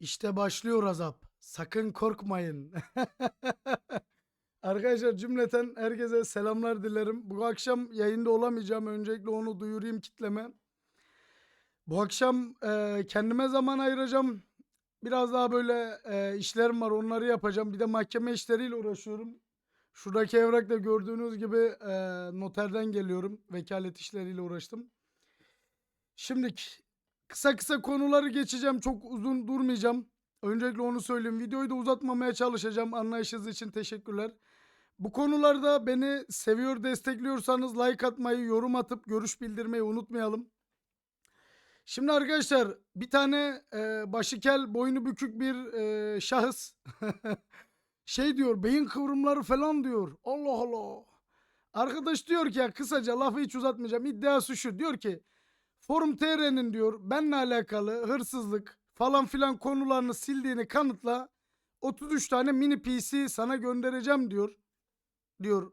İşte başlıyor azap. Sakın korkmayın. Arkadaşlar cümleten herkese selamlar dilerim. Bu akşam yayında olamayacağım. Öncelikle onu duyurayım kitleme. Bu akşam e, kendime zaman ayıracağım. Biraz daha böyle e, işlerim var onları yapacağım. Bir de mahkeme işleriyle uğraşıyorum. Şuradaki evrakta gördüğünüz gibi e, noterden geliyorum. Vekalet işleriyle uğraştım. Şimdi kısa kısa konuları geçeceğim. Çok uzun durmayacağım. Öncelikle onu söyleyeyim. Videoyu da uzatmamaya çalışacağım. Anlayışınız için teşekkürler. Bu konularda beni seviyor, destekliyorsanız like atmayı, yorum atıp görüş bildirmeyi unutmayalım. Şimdi arkadaşlar bir tane e, başı boynu bükük bir e, şahıs şey diyor, beyin kıvrımları falan diyor. Allah Allah. Arkadaş diyor ki ya kısaca lafı hiç uzatmayacağım. İddiası şu diyor ki Forum TR'nin diyor benle alakalı hırsızlık falan filan konularını sildiğini kanıtla 33 tane mini PC sana göndereceğim diyor. Diyor.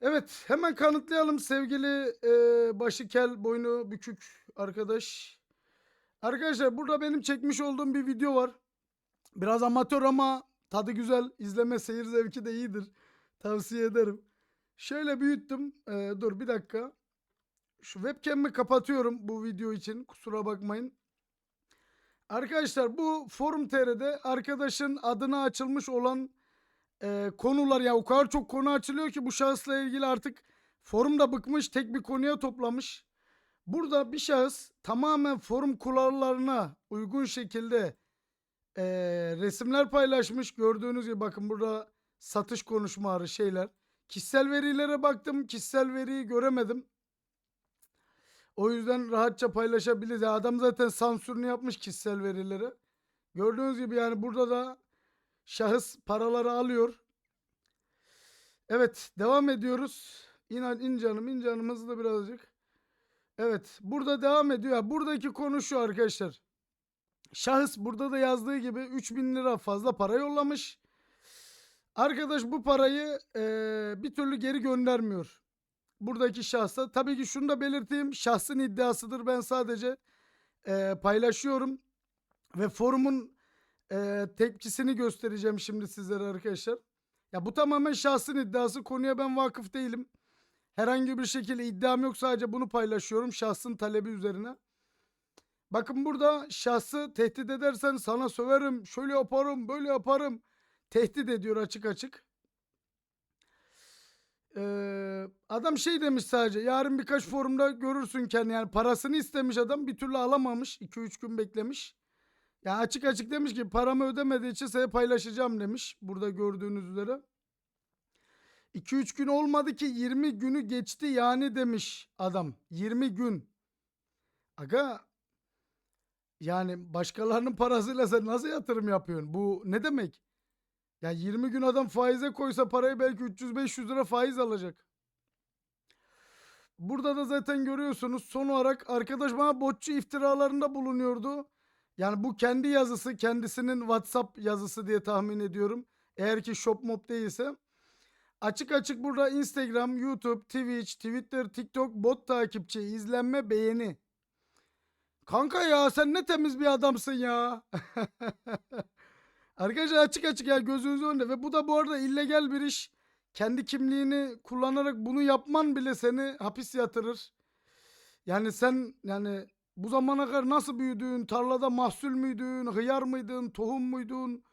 Evet hemen kanıtlayalım sevgili e, başı kel boynu bükük arkadaş. Arkadaşlar burada benim çekmiş olduğum bir video var. Biraz amatör ama tadı güzel. İzleme seyir zevki de iyidir. Tavsiye ederim. Şöyle büyüttüm. E, dur bir dakika. Şu webcam'imi kapatıyorum bu video için. Kusura bakmayın. Arkadaşlar bu Forum TR'de arkadaşın adına açılmış olan e, konular ya o kadar çok konu açılıyor ki bu şahısla ilgili artık forum da bıkmış tek bir konuya toplamış. Burada bir şahıs tamamen forum kurallarına uygun şekilde e, resimler paylaşmış. Gördüğünüz gibi bakın burada satış konuşmaları şeyler. Kişisel verilere baktım. Kişisel veriyi göremedim. O yüzden rahatça paylaşabiliriz. Ya adam zaten sansürünü yapmış kişisel verileri. Gördüğünüz gibi yani burada da şahıs paraları alıyor. Evet devam ediyoruz. İnan in canım in canım hızlı birazcık. Evet burada devam ediyor. Buradaki konu şu arkadaşlar. Şahıs burada da yazdığı gibi 3000 lira fazla para yollamış. Arkadaş bu parayı eee, bir türlü geri göndermiyor buradaki şahsa. Tabii ki şunu da belirteyim. Şahsın iddiasıdır. Ben sadece e, paylaşıyorum. Ve forumun e, tepkisini göstereceğim şimdi sizlere arkadaşlar. Ya bu tamamen şahsın iddiası. Konuya ben vakıf değilim. Herhangi bir şekilde iddiam yok. Sadece bunu paylaşıyorum. Şahsın talebi üzerine. Bakın burada şahsı tehdit edersen sana söverim. Şöyle yaparım, böyle yaparım. Tehdit ediyor açık açık. Adam şey demiş sadece yarın birkaç forumda görürsün kendi yani parasını istemiş adam bir türlü alamamış 2-3 gün beklemiş. Ya açık açık demiş ki paramı ödemediği için size paylaşacağım demiş burada gördüğünüz üzere. 2-3 gün olmadı ki 20 günü geçti yani demiş adam 20 gün. Aga yani başkalarının parasıyla sen nasıl yatırım yapıyorsun? Bu ne demek? Ya 20 gün adam faize koysa parayı belki 300-500 lira faiz alacak. Burada da zaten görüyorsunuz son olarak arkadaş bana botçu iftiralarında bulunuyordu. Yani bu kendi yazısı kendisinin WhatsApp yazısı diye tahmin ediyorum. Eğer ki shopmop değilse. Açık açık burada Instagram, YouTube, Twitch, Twitter, TikTok bot takipçi, izlenme, beğeni. Kanka ya sen ne temiz bir adamsın ya. Arkadaşlar açık açık ya gözünüzün önünde ve bu da bu arada illegal bir iş. Kendi kimliğini kullanarak bunu yapman bile seni hapis yatırır. Yani sen yani bu zamana kadar nasıl büyüdün? Tarlada mahsul müydün? Hıyar mıydın? Tohum muydun?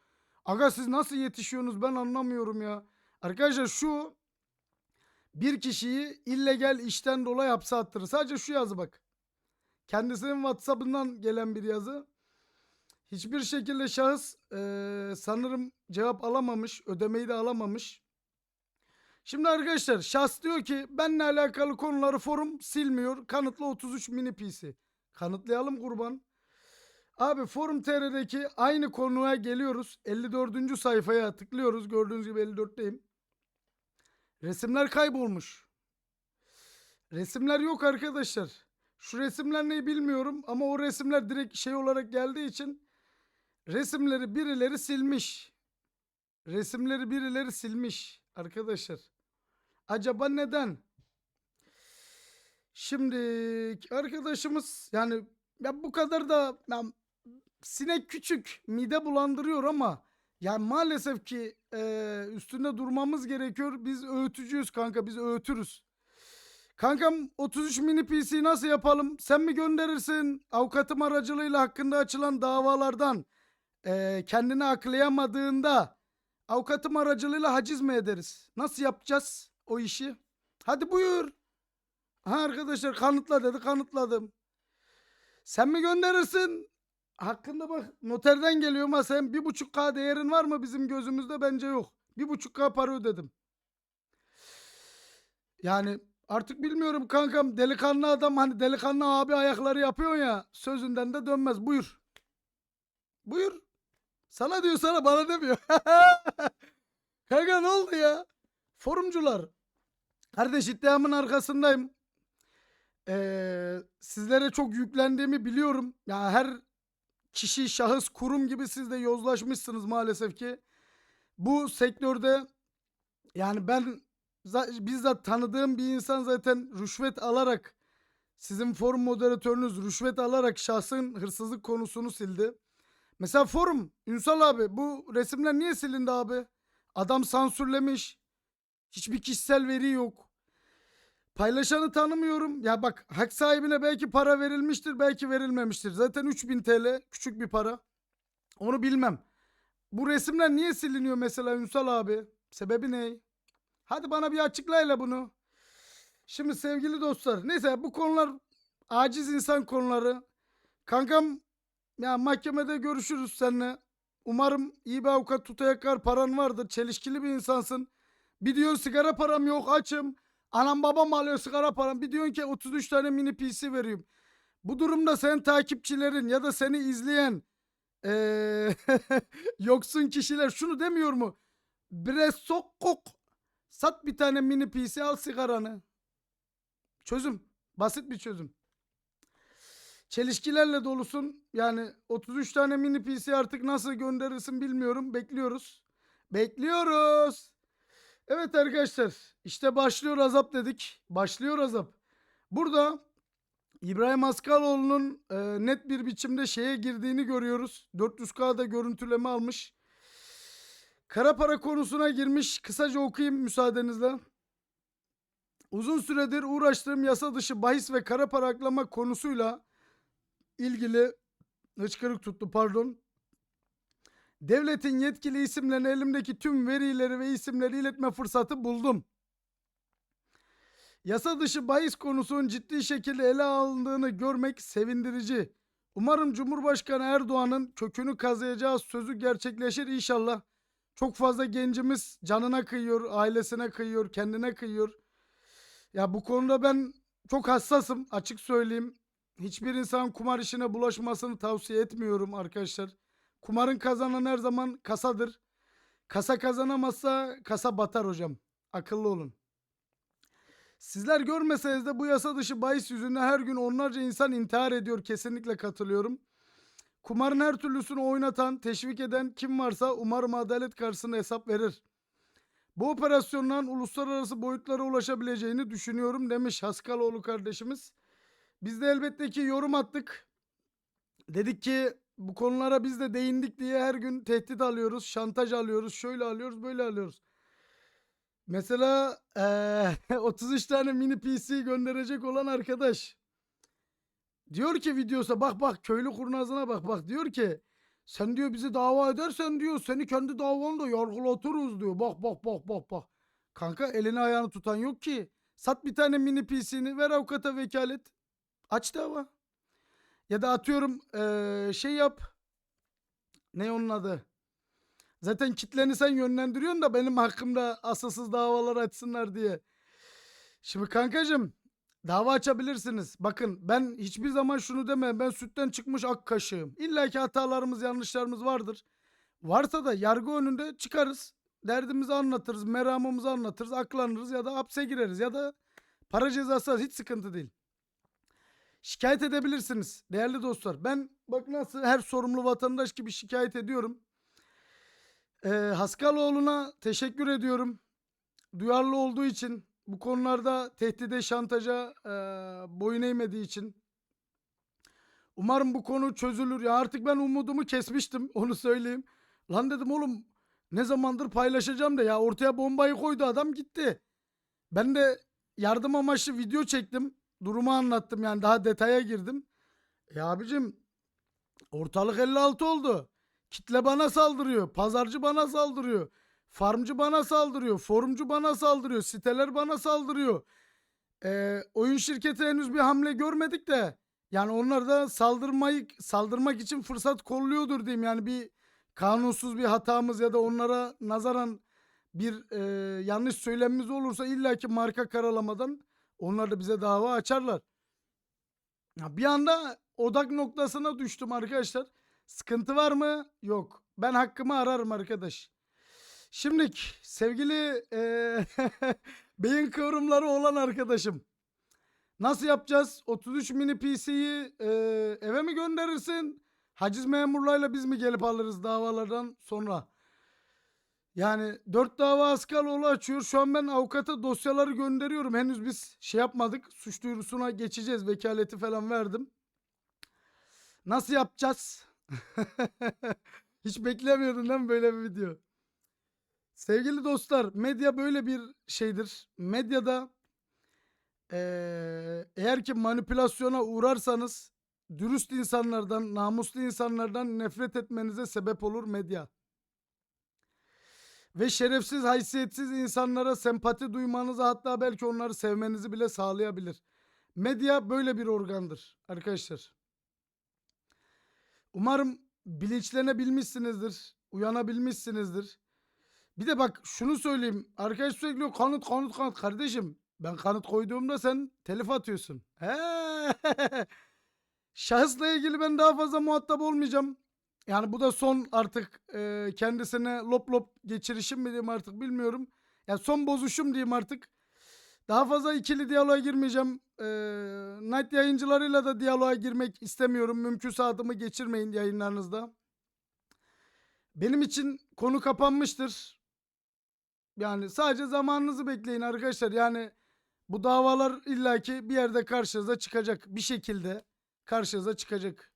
Aga siz nasıl yetişiyorsunuz ben anlamıyorum ya. Arkadaşlar şu bir kişiyi illegal işten dolayı hapse attırır. Sadece şu yazı bak. Kendisinin WhatsApp'ından gelen bir yazı. Hiçbir şekilde şahıs eee, sanırım cevap alamamış, ödemeyi de alamamış. Şimdi arkadaşlar şahıs diyor ki benle alakalı konuları forum silmiyor. Kanıtla 33 mini PC. Kanıtlayalım kurban. Abi forum TR'deki aynı konuya geliyoruz. 54. sayfaya tıklıyoruz. Gördüğünüz gibi 54'teyim. Resimler kaybolmuş. Resimler yok arkadaşlar. Şu resimler ne bilmiyorum ama o resimler direkt şey olarak geldiği için resimleri birileri silmiş. Resimleri birileri silmiş arkadaşlar. Acaba neden? Şimdi arkadaşımız yani ya bu kadar da ya sinek küçük, mide bulandırıyor ama yani maalesef ki e, üstünde durmamız gerekiyor. Biz öğütücüyüz kanka, biz öğütürüz. Kankam 33 mini PC nasıl yapalım? Sen mi gönderirsin? Avukatım aracılığıyla hakkında açılan davalardan e, kendini aklayamadığında avukatım aracılığıyla haciz mi ederiz? Nasıl yapacağız o işi? Hadi buyur. Ha arkadaşlar kanıtla dedi kanıtladım. Sen mi gönderirsin? Hakkında bak noterden geliyor ama sen bir buçuk K değerin var mı bizim gözümüzde bence yok. Bir buçuk K para ödedim. Yani artık bilmiyorum kankam delikanlı adam hani delikanlı abi ayakları yapıyor ya sözünden de dönmez buyur. Buyur. Sana diyor sana bana demiyor. Kanka ne oldu ya? Forumcular. Kardeş iddiamın arkasındayım. Ee, sizlere çok yüklendiğimi biliyorum. Ya her kişi, şahıs, kurum gibi siz de yozlaşmışsınız maalesef ki. Bu sektörde yani ben za- bizzat tanıdığım bir insan zaten rüşvet alarak sizin forum moderatörünüz rüşvet alarak şahsın hırsızlık konusunu sildi. Mesela forum Ünsal abi bu resimler niye silindi abi? Adam sansürlemiş. Hiçbir kişisel veri yok. Paylaşanı tanımıyorum. Ya bak hak sahibine belki para verilmiştir belki verilmemiştir. Zaten 3000 TL küçük bir para. Onu bilmem. Bu resimler niye siliniyor mesela Ünsal abi? Sebebi ne? Hadi bana bir açıkla hele bunu. Şimdi sevgili dostlar. Neyse bu konular aciz insan konuları. Kankam ya mahkemede görüşürüz seninle. Umarım iyi bir avukat tutayaklar paran vardır. Çelişkili bir insansın. Bir diyorsun sigara param yok açım. Anam babam alıyor sigara param. Bir diyorsun ki 33 tane mini PC vereyim. Bu durumda senin takipçilerin ya da seni izleyen eee, yoksun kişiler şunu demiyor mu? Bre sokkok. Sat bir tane mini PC al sigaranı. Çözüm. Basit bir çözüm. Çelişkilerle dolusun. Yani 33 tane mini PC artık nasıl gönderirsin bilmiyorum. Bekliyoruz. Bekliyoruz. Evet arkadaşlar. işte başlıyor azap dedik. Başlıyor azap. Burada İbrahim Askaloğlu'nun e, net bir biçimde şeye girdiğini görüyoruz. 400K'da görüntüleme almış. Kara para konusuna girmiş. Kısaca okuyayım müsaadenizle. Uzun süredir uğraştığım yasa dışı bahis ve kara para aklama konusuyla ilgili hıçkırık tuttu pardon. Devletin yetkili isimlerine elimdeki tüm verileri ve isimleri iletme fırsatı buldum. Yasa dışı bahis konusunun ciddi şekilde ele alındığını görmek sevindirici. Umarım Cumhurbaşkanı Erdoğan'ın kökünü kazıyacağı sözü gerçekleşir inşallah. Çok fazla gencimiz canına kıyıyor, ailesine kıyıyor, kendine kıyıyor. Ya bu konuda ben çok hassasım açık söyleyeyim. Hiçbir insan kumar işine bulaşmasını tavsiye etmiyorum arkadaşlar. Kumarın kazanan her zaman kasadır. Kasa kazanamazsa kasa batar hocam. Akıllı olun. Sizler görmeseniz de bu yasa dışı bahis yüzünden her gün onlarca insan intihar ediyor. Kesinlikle katılıyorum. Kumarın her türlüsünü oynatan, teşvik eden kim varsa umarım adalet karşısında hesap verir. Bu operasyondan uluslararası boyutlara ulaşabileceğini düşünüyorum demiş Haskaloğlu kardeşimiz. Biz de elbette ki yorum attık. Dedik ki bu konulara biz de değindik diye her gün tehdit alıyoruz, şantaj alıyoruz, şöyle alıyoruz, böyle alıyoruz. Mesela eee 33 tane mini PC gönderecek olan arkadaş diyor ki videosa bak bak köylü kurnazına bak bak diyor ki sen diyor bizi dava edersen diyor seni kendi davanda yargılatırız diyor. Bak bak bak bak bak. Kanka elini ayağını tutan yok ki. Sat bir tane mini PC'ni ver avukata vekalet. Aç dava. Ya da atıyorum şey yap. Ne onun adı? Zaten kitleni sen yönlendiriyorsun da benim hakkımda asılsız davalar açsınlar diye. Şimdi kankacım dava açabilirsiniz. Bakın ben hiçbir zaman şunu demem. Ben sütten çıkmış ak kaşığım. İlla ki hatalarımız yanlışlarımız vardır. Varsa da yargı önünde çıkarız. Derdimizi anlatırız. Meramımızı anlatırız. Aklanırız ya da hapse gireriz ya da para cezası hiç sıkıntı değil. Şikayet edebilirsiniz değerli dostlar. Ben bak nasıl her sorumlu vatandaş gibi şikayet ediyorum. Ee, Haskaloğlu'na teşekkür ediyorum. Duyarlı olduğu için, bu konularda tehdide, şantaja e, boyun eğmediği için. Umarım bu konu çözülür. Ya artık ben umudumu kesmiştim onu söyleyeyim. Lan dedim oğlum ne zamandır paylaşacağım da ya ortaya bombayı koydu adam gitti. Ben de yardım amaçlı video çektim. Durumu anlattım yani daha detaya girdim. E abicim ortalık 56 oldu. Kitle bana saldırıyor. Pazarcı bana saldırıyor. Farmcı bana saldırıyor. Forumcu bana saldırıyor. Siteler bana saldırıyor. Ee, oyun şirketi henüz bir hamle görmedik de yani onlar da saldırmayı saldırmak için fırsat kolluyordur diyeyim. Yani bir kanunsuz bir hatamız ya da onlara nazaran bir e, yanlış söylemimiz olursa illaki marka karalamadan onlar da bize dava açarlar. Ya bir anda odak noktasına düştüm arkadaşlar. Sıkıntı var mı? Yok. Ben hakkımı ararım arkadaş. Şimdilik sevgili eee, beyin kıvrımları olan arkadaşım. Nasıl yapacağız? 33 mini PC'yi eee, eve mi gönderirsin? Haciz memurlarıyla biz mi gelip alırız davalardan sonra? Yani 4 dava Askaloğlu açıyor. Şu an ben avukata dosyaları gönderiyorum. Henüz biz şey yapmadık. Suç duyurusuna geçeceğiz. Vekaleti falan verdim. Nasıl yapacağız? Hiç beklemiyordun değil böyle bir video? Sevgili dostlar, medya böyle bir şeydir. Medyada eğer ki manipülasyona uğrarsanız dürüst insanlardan, namuslu insanlardan nefret etmenize sebep olur medya. Ve şerefsiz, haysiyetsiz insanlara sempati duymanızı hatta belki onları sevmenizi bile sağlayabilir. Medya böyle bir organdır arkadaşlar. Umarım bilinçlenebilmişsinizdir, uyanabilmişsinizdir. Bir de bak şunu söyleyeyim. Arkadaş sürekli kanıt kanıt kanıt. Kardeşim ben kanıt koyduğumda sen telif atıyorsun. Şahısla ilgili ben daha fazla muhatap olmayacağım. Yani bu da son artık e, kendisine lop lop geçirişim mi diyeyim artık bilmiyorum. Yani son bozuşum diyeyim artık. Daha fazla ikili diyaloğa girmeyeceğim. E, Night yayıncılarıyla da diyaloğa girmek istemiyorum. Mümkün saatimi geçirmeyin yayınlarınızda. Benim için konu kapanmıştır. Yani sadece zamanınızı bekleyin arkadaşlar. Yani bu davalar illaki bir yerde karşınıza çıkacak. Bir şekilde karşınıza çıkacak.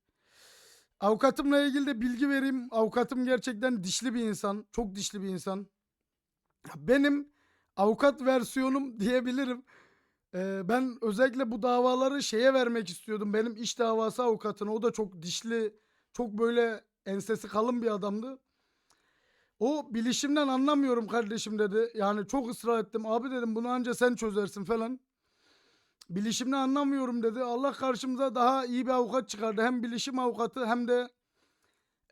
Avukatımla ilgili de bilgi vereyim. Avukatım gerçekten dişli bir insan. Çok dişli bir insan. Benim avukat versiyonum diyebilirim. Ee, ben özellikle bu davaları şeye vermek istiyordum. Benim iş davası avukatına. O da çok dişli, çok böyle ensesi kalın bir adamdı. O bilişimden anlamıyorum kardeşim dedi. Yani çok ısrar ettim. Abi dedim bunu anca sen çözersin falan. Bilişimden anlamıyorum dedi. Allah karşımıza daha iyi bir avukat çıkardı. Hem bilişim avukatı hem de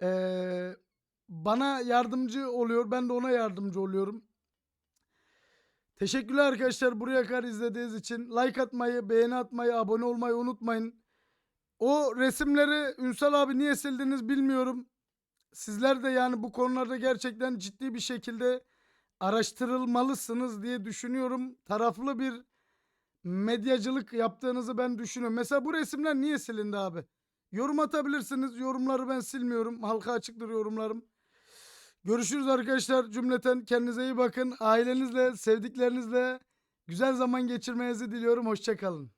eee, bana yardımcı oluyor. Ben de ona yardımcı oluyorum. Teşekkürler arkadaşlar buraya kadar izlediğiniz için. Like atmayı, beğeni atmayı, abone olmayı unutmayın. O resimleri Ünsal abi niye sildiniz bilmiyorum. Sizler de yani bu konularda gerçekten ciddi bir şekilde araştırılmalısınız diye düşünüyorum. Taraflı bir medyacılık yaptığınızı ben düşünüyorum. Mesela bu resimler niye silindi abi? Yorum atabilirsiniz. Yorumları ben silmiyorum. Halka açıktır yorumlarım. Görüşürüz arkadaşlar. Cümleten kendinize iyi bakın. Ailenizle, sevdiklerinizle güzel zaman geçirmenizi diliyorum. Hoşçakalın.